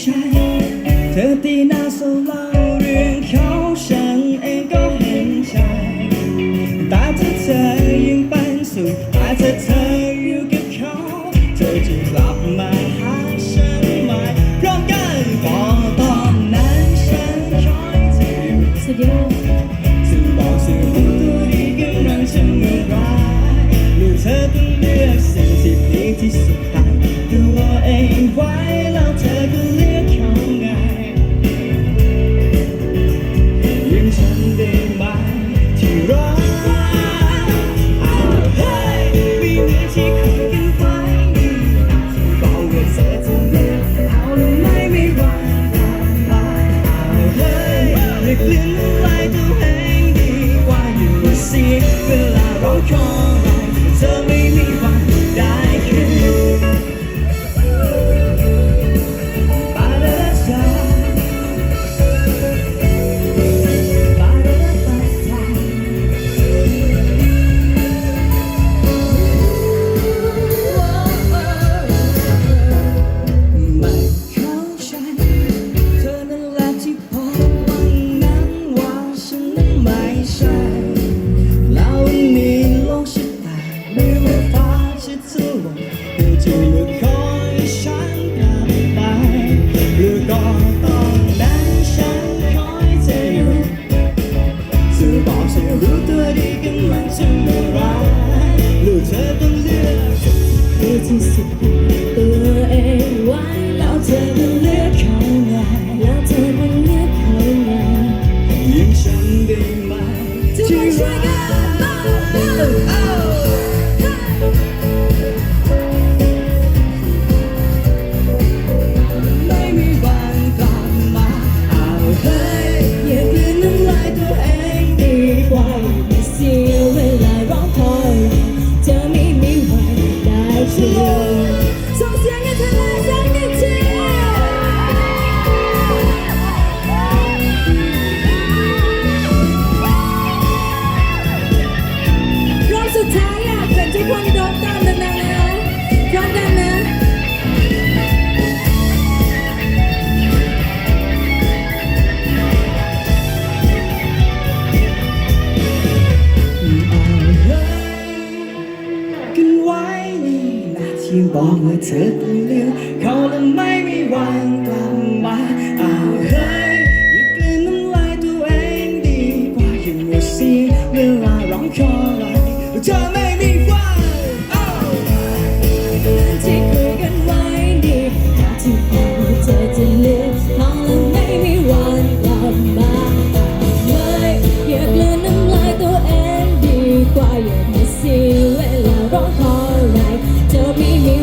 ใจ เธอตีหน้าเศร้เล่าเรื่องเขาฉันเองก็เห็นใจ ตาเธอเธอยังเป็นสุขตาเธอเธอ Sięgam ที่บอกว่าเธอเป็นเลือกเขาและไม่มีวันกลับมาเอาเฮ้ยอย่ากลืนน้ำลายตัวเองดีกว่าอย่าเสีเวลาร้องขออะไรเธอไม่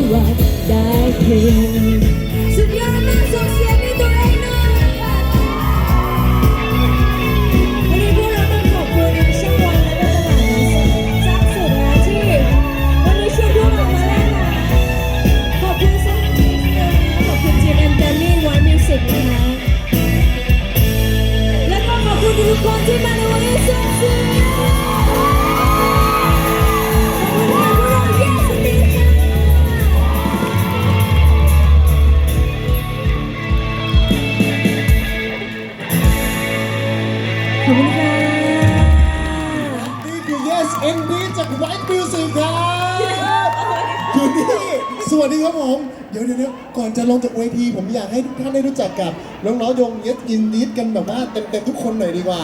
what I hear. ขอบคุณค่ะนี่คือ Yes NB จาก White Music ครับอยู่นี่สวัสดีครับผม เดี๋ยวเดี๋ยวเดี๋ยวก่อนจะลงจากเวทีผมอยากให้ทุกท่านได้รู้จักกับน้องๆยง Yes Indeed กันแบบว่าเต็มๆทุกคนหน่อยดีกว่า